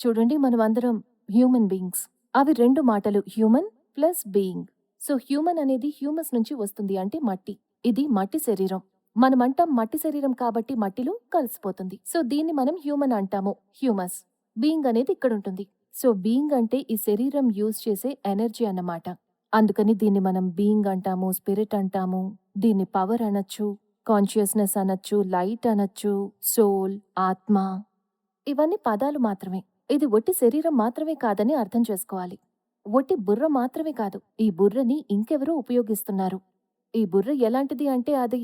చూడండి మనం అందరం హ్యూమన్ బీయింగ్స్ అవి రెండు మాటలు human plus being so human అనేది హ్యూమస్ నుంచి వస్తుంది అంటే మట్టి. ఇది మట్టి శరీరం. మనం అంటాం మట్టి శరీరం కాబట్టి మట్టిలో కలిసిపోతుంది. సో దీన్ని మనం హ్యూమన్ అంటాము హ్యూమస్ బీయింగ్ అనేది ఇక్కడ ఉంటుంది. సో బీయింగ్ అంటే ఈ శరీరం యూజ్ చేసే ఎనర్జీ అన్నమాట. అందుకని దీన్ని మనం బీయింగ్ అంటాము స్పిరిట్ అంటాము. దీన్ని పవర్ అనొచ్చు కాన్షియస్నెస్ అనొచ్చు లైట్ అనొచ్చు సోల్ ఆత్మ. ఇవన్నీ పదాలు మాత్రమే. ఇది ఒట్టి శరీరం మాత్రమే కాదని అర్థం చేసుకోవాలి. ఒట్టి బుర్ర మాత్రమే కాదు ఈ బుర్రని ఇంకెవరో ఉపయోగిస్తున్నారు. ఈ బుర్ర ఎలాంటిది అంటే అది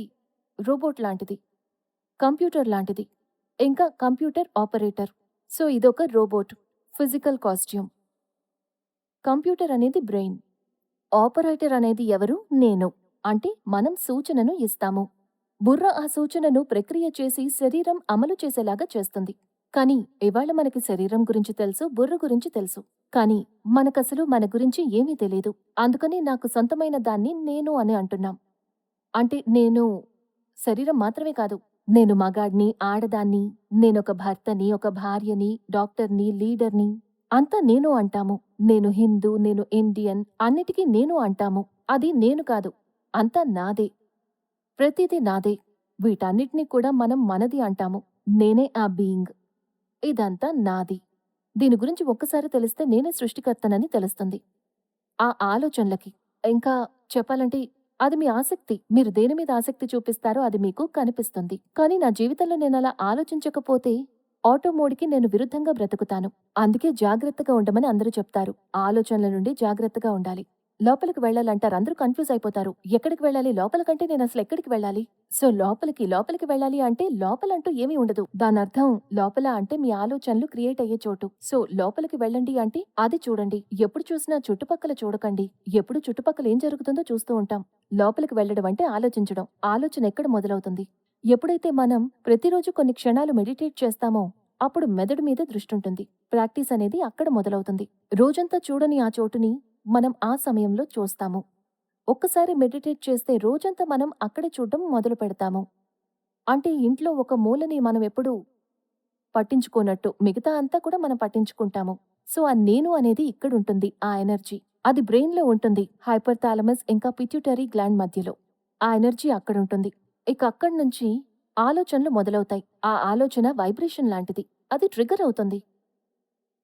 రోబోట్ లాంటిది కంప్యూటర్ లాంటిది ఇంకా కంప్యూటర్ ఆపరేటర్. సో ఇదొక రోబోట్ ఫిజికల్ కాస్ట్యూమ్. కంప్యూటర్ అనేది బ్రెయిన్ ఆపరేటర్ అనేది ఎవరు? నేను. అంటే మనం సూచనను ఇస్తాము. బుర్ర ఆ సూచనను ప్రక్రియ చేసి శరీరం అమలు చేసేలాగా చేస్తుంది. కానీ ఇవాళ మనకి శరీరం గురించి తెలుసు బుర్ర గురించి తెలుసు. కానీ మనకసలు మన గురించి ఏమీ తెలియదు అందుకని నాకు సొంతమైన దాన్ని నేను అని అంటున్నాం. అంటే నేను శరీరం మాత్రమే కాదు నేను మగాడిని ఆడదాన్ని నేనొక భర్తని ఒక భార్యని డాక్టర్ని లీడర్ని అంతా నేను అంటాము. నేను హిందూ నేను ఇండియన్ అన్నిటికీ నేను అంటాము. అది నేను కాదు అంతా నాదే. ప్రతిదీ నాదే. వీటన్నిటినీ కూడా మనం మనది అంటాము. నేనే ఆ బీయింగ్. ఇదంతా నాది. దీని గురించి ఒక్కసారి తెలిస్తే నేనే సృష్టికర్తనని తెలుస్తుంది. ఆ ఆలోచనలకి. ఇంకా చెప్పాలంటే అది మీ ఆసక్తి. మీరు దేని మీద ఆసక్తి చూపిస్తారో అది మీకు కనిపిస్తుంది. కానీ నా జీవితంలో నేను అలా ఆలోచించకపోతే ఆటో మోడ్కి నేను విరుద్ధంగా బ్రతుకుతాను. అందుకే జాగ్రత్తగా ఉండమని అందరూ చెప్తారు. ఆలోచనల నుండి జాగ్రత్తగా ఉండాలి. లోపలికి వెళ్ళాలంటారు. అందరూ కన్ఫ్యూజ్ అయిపోతారు. ఎక్కడికి వెళ్ళాలి? లోపల కంటే నేను అసలు ఎక్కడికి వెళ్ళాలి? సో లోపలికి లోపలికి వెళ్ళాలి అంటే లోపలంటూ ఏమీ ఉండదు. దాని అర్థం లోపల అంటే మీ ఆలోచనలు క్రియేట్ అయ్యే చోటు. సో లోపలికి వెళ్ళండి అంటే అది చూడండి. ఎప్పుడు చూసినా చుట్టుపక్కల చూడకండి. ఎప్పుడు చుట్టుపక్కల ఏం జరుగుతుందో చూస్తూ ఉంటాం. లోపలికి వెళ్ళడం అంటే ఆలోచించడం. ఆలోచన ఎక్కడ మొదలవుతుంది? ఎప్పుడైతే మనం ప్రతిరోజు కొన్ని క్షణాలు మెడిటేట్ చేస్తామో అప్పుడు మెదడు మీద దృష్టి ఉంటుంది. ప్రాక్టీస్ అనేది అక్కడ మొదలవుతుంది. రోజంతా చూడని ఆ చోటుని మనం ఆ సమయంలో చూస్తాము. ఒక్కసారి మెడిటేట్ చేస్తే రోజంతా మనం అక్కడే చూడడం మొదలు పెడతాము. అంటే ఇంట్లో ఒక మూలని మనం ఎప్పుడూ పట్టించుకోనట్టు మిగతా అంతా కూడా మనం పట్టించుకుంటాము. సో ఆ నేను అనేది ఇక్కడుంటుంది ఆ ఎనర్జీ. అది బ్రెయిన్లో ఉంటుంది హైపర్ థాలమస్ ఇంకా పిట్యూటరీ గ్లాండ్ మధ్యలో. ఆ ఎనర్జీ అక్కడుంటుంది ఇక అక్కడి నుంచి ఆలోచనలు మొదలవుతాయి. ఆ ఆలోచన వైబ్రేషన్ లాంటిది. అది ట్రిగర్ అవుతుంది.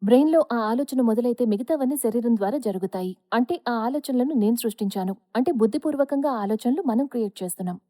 బ్రెయిన్లో ఆ ఆలోచన మొదలైతే మిగతావన్నీ శరీరం ద్వారా జరుగుతాయి. అంటే ఆ ఆలోచనలను నేను సృష్టించాను. అంటే బుద్ధిపూర్వకంగా ఆలోచనలు మనం క్రియేట్ చేస్తున్నాం.